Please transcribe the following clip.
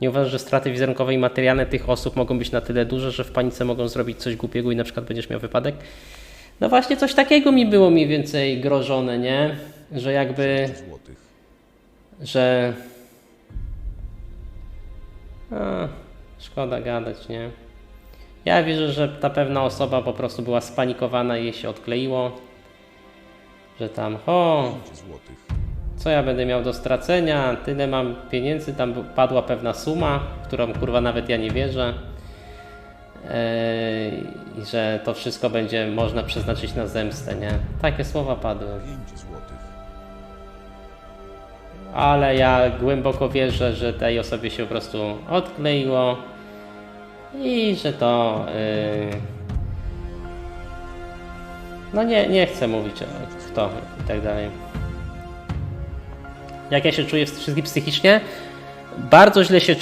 Nie uważasz, że straty wizerunkowe i materialne tych osób mogą być na tyle duże, że w panice mogą zrobić coś głupiego i na przykład będziesz miał wypadek? No właśnie coś takiego mi było mniej więcej grożone, nie? Że jakby, że... A, szkoda gadać, nie? Ja wierzę, że ta pewna osoba po prostu była spanikowana i jej się odkleiło. Że tam, o. co ja będę miał do stracenia, tyle mam pieniędzy, tam padła pewna suma, w którą kurwa nawet ja nie wierzę. I że to wszystko będzie można przeznaczyć na zemstę, nie? Takie słowa padły. Ale ja głęboko wierzę, że tej osobie się po prostu odkleiło i że to. No nie, nie chcę mówić kto i tak dalej. Jak ja się czuję wszystkim psychicznie? Bardzo źle się